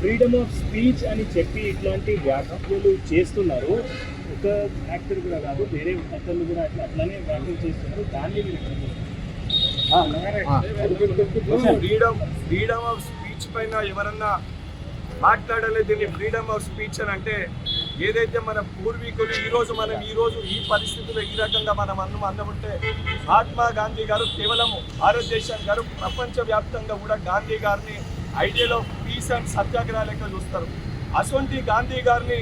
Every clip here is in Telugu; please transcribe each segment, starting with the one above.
ఫ్రీడమ్ ఆఫ్ స్పీచ్ అని చెప్పి ఇట్లాంటి వ్యాఖ్యలు చేస్తున్నారు. ఒక యాక్టర్ కూడా కాదు వేరే అతను కూడా అట్లా అట్లానే వ్యాఖ్యలు చేస్తున్నారు. దాన్ని ఫ్రీడమ్ ఫ్రీడమ్ ఆఫ్ స్పీచ్ పైన ఎవరన్నా మాట్లాడలేదు దీన్ని ఫ్రీడమ్ ఆఫ్ స్పీచ్ అని అంటే ఏదైతే మన పూర్వీకులు ఈ రోజు మనం ఈ రోజు ఈ పరిస్థితుల్లో ఈ రకంగా మనం అన్నం అన్నముంటే మహాత్మా గాంధీ గారు కేవలం భారతదేశం గారు ప్రపంచవ్యాప్తంగా కూడా గాంధీ గారిని ideal of peace and satyagraha లెక్క చూస్తారు. అసొంటి గాంధీ గారిని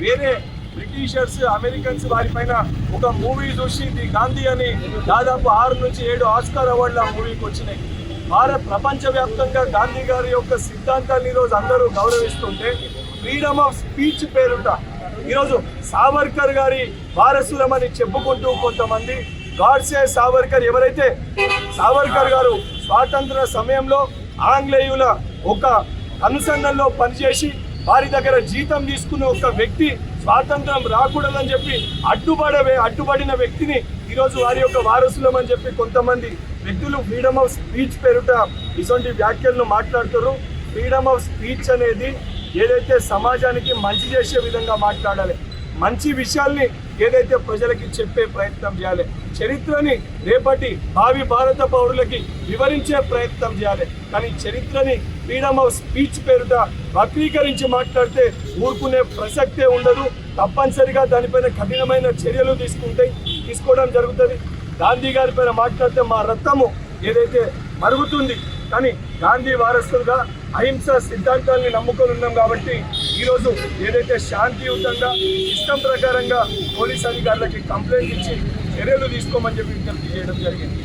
వేరే బ్రిటిషర్స్ అమెరికన్స్ వారిపైన ఒక మూవీ చూసి ది గాంధీ అని దాదాపు ఆరు నుంచి ఏడు ఆస్కార్ అవార్డులు ఆ మూవీకి వచ్చినాయి. భారత ప్రపంచవ్యాప్తంగా గాంధీ గారి యొక్క సిద్ధాంతాన్ని ఈరోజు అందరూ గౌరవిస్తుంటే ఫ్రీడమ్ ఆఫ్ స్పీచ్ పేరుట. ఈరోజు సావర్కర్ గారి వారసులం అని చెప్పుకుంటూ కొంతమంది గాడ్సే సావర్కర్. ఎవరైతే సావర్కర్ గారు స్వాతంత్ర సమయంలో ఆంగ్లేయుల ఒక అనుసంధానంలో పనిచేసి వారి దగ్గర జీతం తీసుకునే ఒక వ్యక్తి స్వాతంత్రం రాకూడదని చెప్పి అడ్డుపడవే అడ్డుపడిన వ్యక్తిని ఈరోజు వారి యొక్క వారసులం అని చెప్పి కొంతమంది వ్యక్తులు ఫ్రీడమ్ ఆఫ్ స్పీచ్ పేరుట ఇటువంటి వ్యాఖ్యలను మాట్లాడుతారు ఫ్రీడమ్ ఆఫ్ స్పీచ్ అనేది ఏదైతే సమాజానికి మంచి చేసే విధంగా మాట్లాడాలి మంచి విషయాల్ని ఏదైతే ప్రజలకి చెప్పే ప్రయత్నం చేయాలి చరిత్రని రేపటి భావి భారత పౌరులకి వివరించే ప్రయత్నం చేయాలి. కానీ చరిత్రని ఫ్రీడమ్ ఆఫ్ స్పీచ్ పేరుట వక్రీకరించి మాట్లాడితే ఊరుకునే ప్రసక్తే ఉండదు. తప్పనిసరిగా దానిపైన కఠినమైన చర్యలు తీసుకుంటే తీసుకోవడం జరుగుతుంది. గాంధీ గారి పైన మాట్లాడితే మా రక్తము ఏదైతే మరుగుతుంది కానీ గాంధీ వారసులుగా అహింస సిద్ధాంతాన్ని నమ్ముకొని ఉన్నాం కాబట్టి ఈరోజు ఏదైతే శాంతియుతంగా ఇష్టం ప్రకారంగా పోలీస్ అధికారులకి కంప్లైంట్ ఇచ్చి చర్యలు తీసుకోమని చెప్పి విజ్ఞప్తి చేయడం జరిగింది.